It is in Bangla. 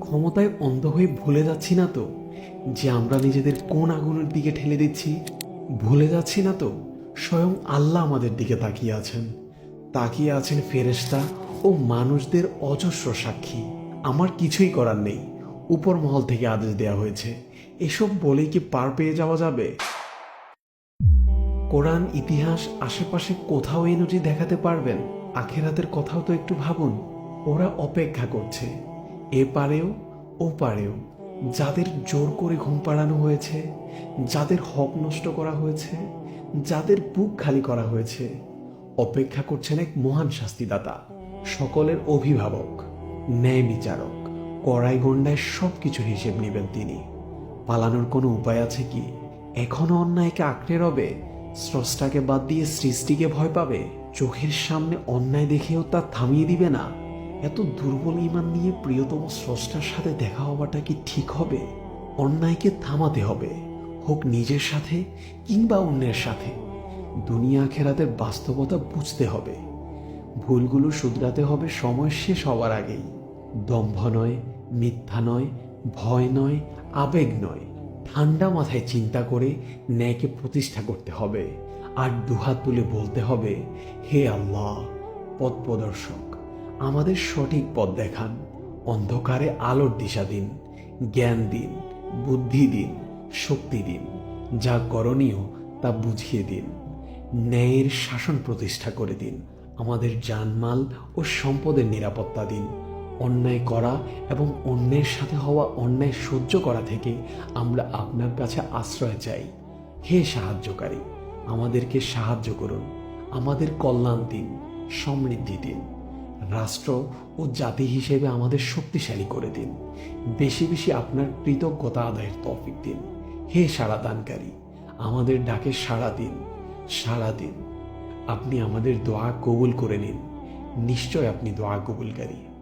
ক্ষমতায় অন্ধ হয়ে ভুলে যাচ্ছি না তো? যে আমরা নিজেদের কোন আগুনের দিকে ঠেলে দিচ্ছি, ভুলে যাচ্ছি না তো? স্বয়ং আল্লাহ আমাদের দিকে তাকিয়ে আছেন। তাকিয়ে আছেন ফেরেশতা ও মানুষদের অজস্র সাক্ষী। আমার কিছুই করার নেই। উপর মহল থেকে আদেশ দেওয়া হয়েছে। এসব বলেই কি পার পেয়ে যাওয়া যাবে? কোরআন, ইতিহাস, আশেপাশে কোথাও নজির দেখাতে পারবেন? আখেরাতের কথাও তো একটু ভাবুন। ওরা অপেক্ষা করছে। এ পারেও, ও পারেও। যাদের জোর করে ঘুম পাড়ানো হয়েছে, যাদের হক নষ্ট করা হয়েছে, যাদের বুক খালি করা হয়েছে, অপেক্ষা করছেন এক মহান শাস্তিদাতা, সকলের অভিভাবক, ন্যায় বিচারক। কড়াই গন্ডায় সব কিছুর হিসেব নেবেন তিনি। পালানোর কোনো উপায় আছে কি? এখনও অন্যায়কে আঁকড়ে রবে? স্রষ্টাকে বাদ দিয়ে সৃষ্টিকে ভয় পাবে? চোখের সামনে অন্যায় দেখেও তা থামিয়ে দিবে না? এত দুর্বল ইমান নিয়ে প্রিয়তম স্রষ্টার সাথে দেখা হওয়াটা কি ঠিক হবে? অন্যায়কে থামাতে হবে। হোক নিজের সাথে কিংবা অন্যের সাথে। দুনিয়া খেরাতের বাস্তবতা বুঝতে হবে। ভুলগুলো শুধরাতে হবে সময় শেষ হওয়ার আগেই। দম্ভ নয়, মিথ্যা নয়, ভয় নয়, আবেগ নয়। ঠান্ডা মাথায় চিন্তা করে ন্যায়কে প্রতিষ্ঠা করতে হবে। আর দুহাত তুলে বলতে হবে, হে আল্লাহ, পথ প্রদর্শক। আমাদের সঠিক পথ দেখান। অন্ধকারে আলোর দিশা দিন। জ্ঞান দিন, বুদ্ধি দিন, শক্তি দিন। যা করণীয় তা বুঝিয়ে দিন। ন্যায়ের শাসন প্রতিষ্ঠা করে দিন। আমাদের জানমাল ও সম্পদের নিরাপত্তা দিন। অন্যায় করা এবং অন্যের সাথে হওয়া অন্যায় সহ্য করা থেকে আমরা আপনার কাছে আশ্রয় চাই। হে সাহায্যকারী, আমাদেরকে সাহায্য করুন। আমাদের কল্যাণ দিন, সমৃদ্ধি দিন। রাষ্ট্র ও জাতি হিসেবে আমাদের শক্তিশালী করে দিন। বেশি বেশি আপনার কৃতজ্ঞতা আদায়ের তৌফিক দিন। হে সাড়া দানকারী আমাদের ডাকে সাড়া দিন সাড়া দিন। আপনি আমাদের দোয়া কবুল করে নিন। নিশ্চয় আপনি দোয়া কবুলকারী।